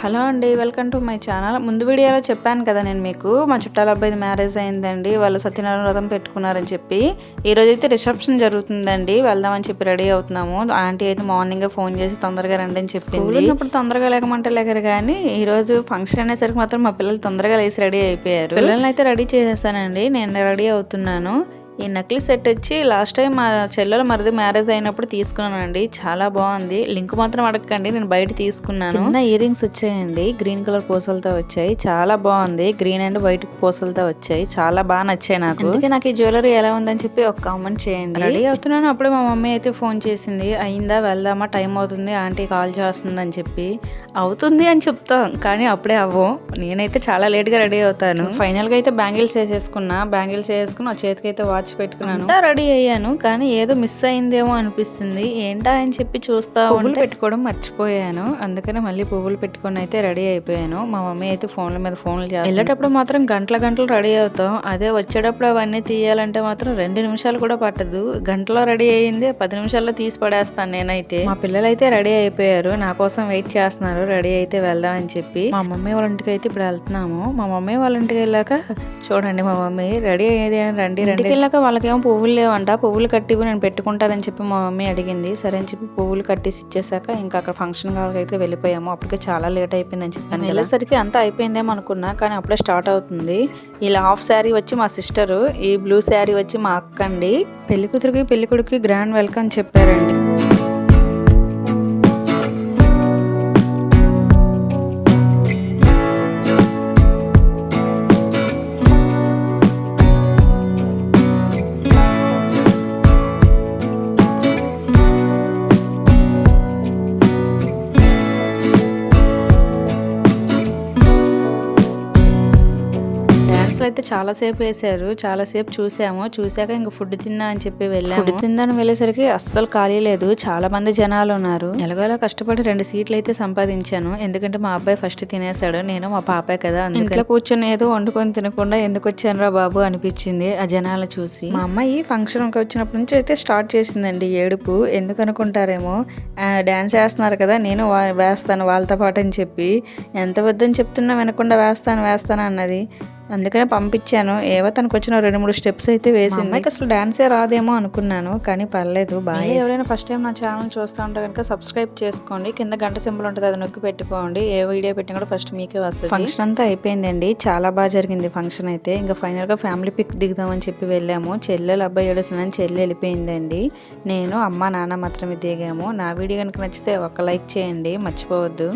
Hello అండి welcome to my channel. ముందు వీడియోలో చెప్పాను కదా నేను మీకు మా చుట్టాల అబ్బాయిది మ్యారేజ్ అయిందండి వాళ్ళు సత్యనారాయణ వ్రతం పెట్టుకున్నారని చెప్పి. ఈ రోజు అయితే రిసెప్షన్ జరుగుతుందండి వెళ్దామని చెప్పి రెడీ అవుతున్నాము. ఆంటీ అయితే మార్నింగ్ ఫోన్ చేసి తొందరగా రండి అని చెప్పింది. ఇప్పుడు తొందరగా లేకమంటే లేకరు కానీ ఈ రోజు ఫంక్షన్ అనేసరికి మాత్రం మా పిల్లలు తొందరగా లేసి రెడీ అయిపోయారు. పిల్లల్ని అయితే రెడీ చేసేసానండి నేను రెడీ అవుతున్నాను. ఈ నక్లీ సెట్ వచ్చి లాస్ట్ టైం మా చెల్లెల మరిది మ్యారేజ్ అయినప్పుడు తీసుకున్నానండి. చాలా బాగుంది. లింక్ మాత్రం అడగండి నేను బయట తీసుకున్నాను. చిన్న ఇయర్ రింగ్స్ వచ్చాయండి. గ్రీన్ కలర్ పూసలతో వచ్చాయి. చాలా బాగుంది. గ్రీన్ అండ్ వైట్ పూసలతో వచ్చాయి. చాలా బాగా నచ్చాయి నాకు. అందుకే నాకు ఈ జ్యువెలరీ ఎలా ఉందని చెప్పి ఒక కామెంట్ చేయండి. రెడీ అవుతున్నాను. అప్పుడే మా మమ్మీ అయితే ఫోన్ చేసింది. అయిందా? వెళ్దామా? టైం అవుతుంది. ఆంటీ కాల్ చేస్తుంది అని చెప్పి. అవుతుంది అని చెప్తాం. కానీ అప్పుడే అవ్వం. నేనైతే చాలా లేట్గా రెడీ అవుతాను. ఫైనల్గా అయితే బ్యాంగిల్స్ వేసేసుకున్నా. బ్యాంగిల్స్ వేసుకుని ఆ చేతికి అయితే వాచ్ పెట్టుకున్నాను అంతా రెడీ అయ్యాను కానీ ఏదో మిస్ అయిందేమో అనిపిస్తుంది. ఏంటా అని చెప్పి చూస్తా పువ్వులు పెట్టుకోవడం మర్చిపోయాను. అందుకనే మళ్ళీ పువ్వులు పెట్టుకొని అయితే రెడీ అయిపోయాను. మా మమ్మీ అయితే ఫోన్ల మీద ఫోన్లు చేస్తాను వెళ్ళేటప్పుడు మాత్రం గంటల గంటలు రెడీ అవుతాం. అదే వచ్చేటప్పుడు అవన్నీ తీయాలంటే మాత్రం రెండు నిమిషాలు కూడా పట్టదు. గంటలో రెడీ అయ్యింది పది నిమిషాల్లో తీసి పడేస్తాను నేనైతే. మా పిల్లలు అయితే రెడీ అయిపోయారు. నా కోసం వెయిట్ చేస్తున్నారు. రెడీ అయితే వెళ్దాం అని చెప్పి. మా మమ్మీ వాళ్ళ ఇంటికి అయితే ఇప్పుడు వెళ్తున్నాము. మా మమ్మీ వాళ్ళ ఇంటికి వెళ్ళాక చూడండి మా మమ్మీ రెడీ అయ్యేది అని రండి ఇంటికి వెళ్ళాక వాళ్ళకేమో పువ్వులు లేవంట. పువ్వులు కట్టివి నేను పెట్టుకుంటానని చెప్పి మా మమ్మీ అడిగింది. సరే అని చెప్పి పువ్వులు కట్టేసి ఇచ్చేసాక ఇంకా అక్కడ ఫంక్షన్ అయితే వెళ్ళిపోయాము. అప్పటికే చాలా లేట్ అయిపోయిందని చెప్పాను వెళ్ళేసరికి అంతా అయిపోయిందేమో అనుకున్నా కానీ అప్పుడే స్టార్ట్ అవుతుంది. ఇలా హాఫ్ శారీ వచ్చి మా సిస్టరు ఈ బ్లూ శారీ వచ్చి మా అక్క అండి పెళ్ళి కూతురికి పెళ్ళి కొడుకు గ్రాండ్ వెల్కమ్ చెప్పారండి. అయితే చాలా సేపు వేసారు. చాలా సేపు చూసాము. చూసాక ఇంకా ఫుడ్ తిందా అని చెప్పి వెళ్ళాము. ఫుడ్ తిందని వెళ్ళేసరికి అస్సలు ఖాళీ లేదు. చాలా మంది జనాలు ఉన్నారు. ఎలాగోలా కష్టపడి రెండు సీట్లు అయితే సంపాదించాను. ఎందుకంటే మా అబ్బాయి ఫస్ట్ తినేసాడు నేను మా పాపాయ్ కదా ఇంట్లో కూర్చొని ఏదో వండుకొని తినకుండా ఎందుకు వచ్చానురా బాబు అనిపించింది ఆ జనాలు చూసి. మా అమ్మాయి ఫంక్షన్ వచ్చినప్పటి నుంచి అయితే స్టార్ట్ చేసిందండి ఏడుపు. ఎందుకు అనుకుంటారేమో? డాన్స్ వేస్తున్నారు కదా నేను వేస్తాను వాళ్ళతో పాటు అని చెప్పి. ఎంత వద్దని చెప్తున్నా వినకుండా వేస్తాను వేస్తాను అన్నది. అందుకనే పంపించాను. ఏవో తనకు వచ్చిన రెండు మూడు స్టెప్స్ అయితే వేసింది. అమ్మాయికి అసలు డాన్సే రాదేమో అనుకున్నాను కానీ పర్లేదు బాగా ఎవరైనా ఫస్ట్ టైం నా ఛానల్ చూస్తూ ఉంటే కనుక సబ్స్క్రైబ్ చేసుకోండి. కింద గంట సింబల్ ఉంటుంది అది నొక్కి పెట్టుకోండి. ఏ వీడియో పెట్టినా కూడా ఫస్ట్ మీకే వస్తుంది. ఫంక్షన్ అంతా అయిపోయిందండి. చాలా బాగా జరిగింది ఫంక్షన్ అయితే. ఇంకా ఫైనల్గా ఫ్యామిలీ పిక్ దిగుదామని చెప్పి వెళ్ళాము. చెల్లెలు అబ్బాయి ఏడుస్తున్నాను చెల్లి వెళ్ళిపోయిందండి. నేను అమ్మ నాన్న మాత్రమే దిగాము. నా వీడియో కనుక నచ్చితే ఒక లైక్ చేయండి. మర్చిపోవద్దు.